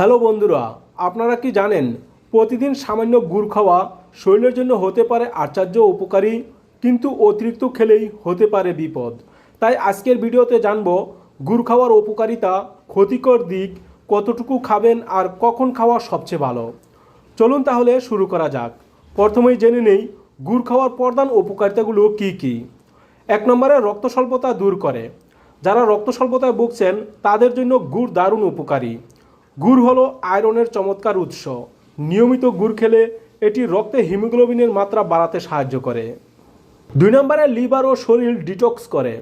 Hello বন্ধুরা, আপনারা কি জানেন প্রতিদিন সামান্য গুড় খাওয়া শরীরের জন্য হতে পারে আশ্চর্য উপকারী, কিন্তু অতিরিক্ত খেলেই হতে পারে বিপদ। তাই আজকের ভিডিওতে জানব গুড় খাওয়ার উপকারিতা, ক্ষতিকর দিক, কতটুকু খাবেন আর কখন খাওয়া সবচেয়ে ভালো। চলুন তাহলে শুরু করা যাক। প্রথমেই জেনে নেই গুড় খাওয়ার প্রধান উপকারিতাগুলো কি কি। এক নম্বরে রক্ত স্বল্পতা দূর করে। যারা রক্ত স্বল্পতায় ভুগছেন, তাদের জন্য গুড় দারুণ উপকারী। গুড় হলো আয়রনের চমৎকার উৎস। নিয়মিত গুড় খেলে এটি রক্তে হিমোগ্লোবিনের মাত্রা বাড়াতে সাহায্য করে। দুই নম্বরে লিভার ও শরীর ডিটক্স করে।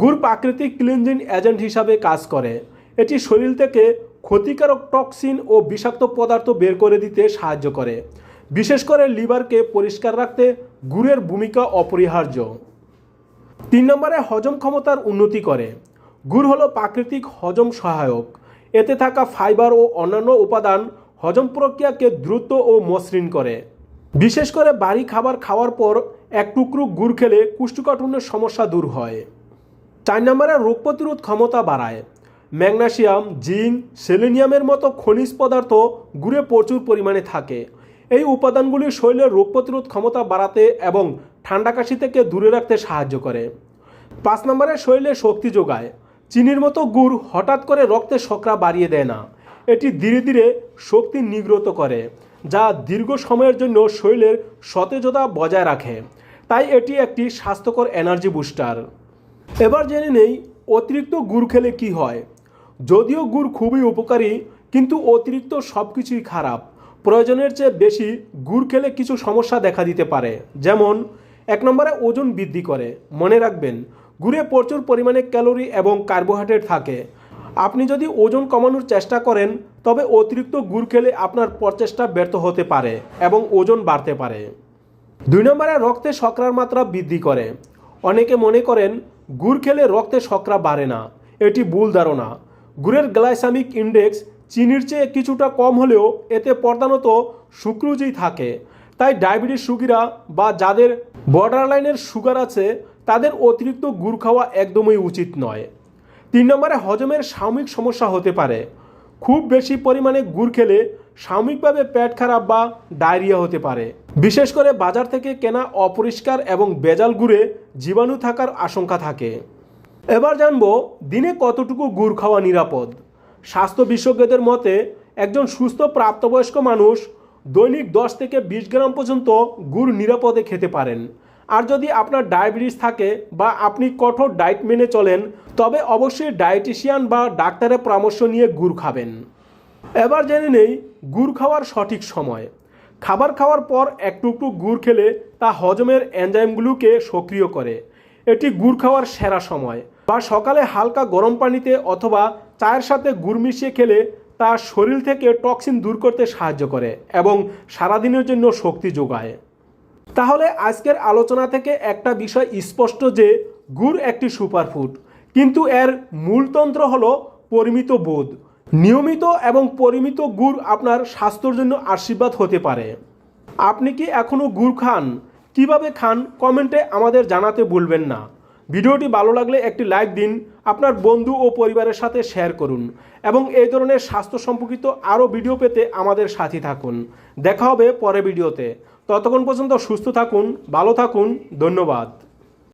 গুড় প্রাকৃতিক ক্লিনজিং এজেন্ট হিসাবে কাজ করে। এটি শরীর থেকে ক্ষতিকারক টক্সিন ও বিষাক্ত পদার্থ বের করে দিতে সাহায্য করে। বিশেষ করে লিভারকে পরিষ্কার রাখতে গুড়ের ভূমিকা অপরিহার্য। তিন নম্বরে হজম ক্ষমতার উন্নতি করে। গুড় হলো প্রাকৃতিক হজম সহায়ক। এতে থাকা ফাইবার ও অন্যান্য উপাদান হজম প্রক্রিয়াকে দ্রুত ও মসৃণ করে। বিশেষ করে বাড়ি খাবার খাওয়ার পর এক টুকরো গুড় খেলে কুষ্ঠকাঠিন্যের সমস্যা দূর হয়। চার নম্বরে রোগ প্রতিরোধ ক্ষমতা বাড়ায়। ম্যাগনেসিয়াম, জিঙ্ক, সেলেনিয়ামের মতো খনিজ পদার্থ গুড়ে প্রচুর পরিমাণে থাকে। এই উপাদানগুলি শরীরের রোগ প্রতিরোধ ক্ষমতা বাড়াতে এবং ঠান্ডা কাশি থেকে দূরে রাখতে সাহায্য করে। পাঁচ নম্বরে শরীরে শক্তি যোগায়। চিনির মতো গুড় হঠাৎ করে রক্তে শকরা বাড়িয়ে দেয় না। এটি ধীরে ধীরে শক্তি নিগ্রত করে, যা দীর্ঘ সময়ের জন্য শরীরের সতেজতা বজায় রাখে। তাই এটি একটি স্বাস্থ্যকর এনার্জি বুস্টার। এবার জেনে নেই অতিরিক্ত গুড় খেলে কি হয়। যদিও গুড় খুবই উপকারী, কিন্তু অতিরিক্ত সব কিছুই খারাপ। প্রয়োজনের চেয়ে বেশি গুড় খেলে কিছু সমস্যা দেখা দিতে পারে, যেমন এক নম্বরে ওজন বৃদ্ধি করে। মনে রাখবেন গুড়ে প্রচুর পরিমাণে ক্যালোরি এবং কার্বোহাইড্রেট থাকে। আপনি যদি ওজন কমানোর চেষ্টা করেন, তবে অতিরিক্ত গুড় খেলে আপনার প্রচেষ্টা ব্যর্থ হতে পারে এবং ওজন বাড়তে পারে। দুই নম্বরে, রক্তে শর্করার মাত্রা বৃদ্ধি করে। অনেকে মনে করেন, গুড় খেলে রক্তে শর্করা বাড়ে না। এটি ভুল ধারণা। গুড়ের গ্লাইসামিক ইন্ডেক্স চিনির চেয়ে কিছুটা কম হলেও এতে প্রধানত সুক্রোজই থাকে। তাই ডায়াবেটিস রুগীরা বা যাদের বর্ডার লাইনের সুগার আছে তাদের অতিরিক্ত গুড় খাওয়া একদমই উচিত নয়। তিন নম্বরে হজমের সাময়িক সমস্যা হতে পারে। খুব বেশি পরিমাণে গুড় খেলে সাময়িকভাবে পেট খারাপ বা ডায়রিয়া হতে পারে। বিশেষ করে বাজার থেকে কেনা অপরিষ্কার এবং বেজাল গুড়ে জীবাণু থাকার আশঙ্কা থাকে। এবার জানব দিনে কতটুকু গুড় খাওয়া নিরাপদ। স্বাস্থ্য বিশেষজ্ঞদের মতে, একজন সুস্থ প্রাপ্তবয়স্ক মানুষ দৈনিক দশ থেকে বিশ গ্রাম পর্যন্ত গুড় নিরাপদে খেতে পারেন। আর যদি আপনার ডায়াবেটিস থাকে বা আপনি কঠোর ডায়েট মেনে চলেন, তবে অবশ্যই ডায়েটিশিয়ান বা ডাক্তারের পরামর্শ নিয়ে গুড় খাবেন। এবার জেনে নেই গুড় খাওয়ার সঠিক সময়। খাবার খাওয়ার পর এক টুকরো গুড় খেলে তা হজমের এনজাইমগুলোকে সক্রিয় করে। এটি গুড় খাওয়ার সেরা সময়। বা সকালে হালকা গরম পানিতে অথবা চায়ের সাথে গুড় মিশিয়ে খেলে তা শরীর থেকে টক্সিন দূর করতে সাহায্য করে এবং সারাদিনের জন্য শক্তি যোগায়। তাহলে আজকের আলোচনা থেকে একটা বিষয় স্পষ্ট যে গুড় একটি সুপারফুড, কিন্তু এর মূলতন্ত্র হলো পরিমিত বোধ। নিয়মিত এবং পরিমিত গুড় আপনার স্বাস্থ্যর জন্য আশীর্বাদ হতে পারে। আপনি কি এখনও গুড় খান? কীভাবে খান? কমেন্টে আমাদের জানাতে ভুলবেন না। ভিডিওটি ভালো লাগলে একটি লাইক দিন, আপনার বন্ধু ও পরিবারের সাথে শেয়ার করুন এবং এই ধরনের স্বাস্থ্য সম্পর্কিত আরও ভিডিও পেতে আমাদের সাথী থাকুন। দেখা হবে পরে ভিডিওতে। ততক্ষণ পর্যন্ত সুস্থ থাকুন ভালো থাকুন ধন্যবাদ।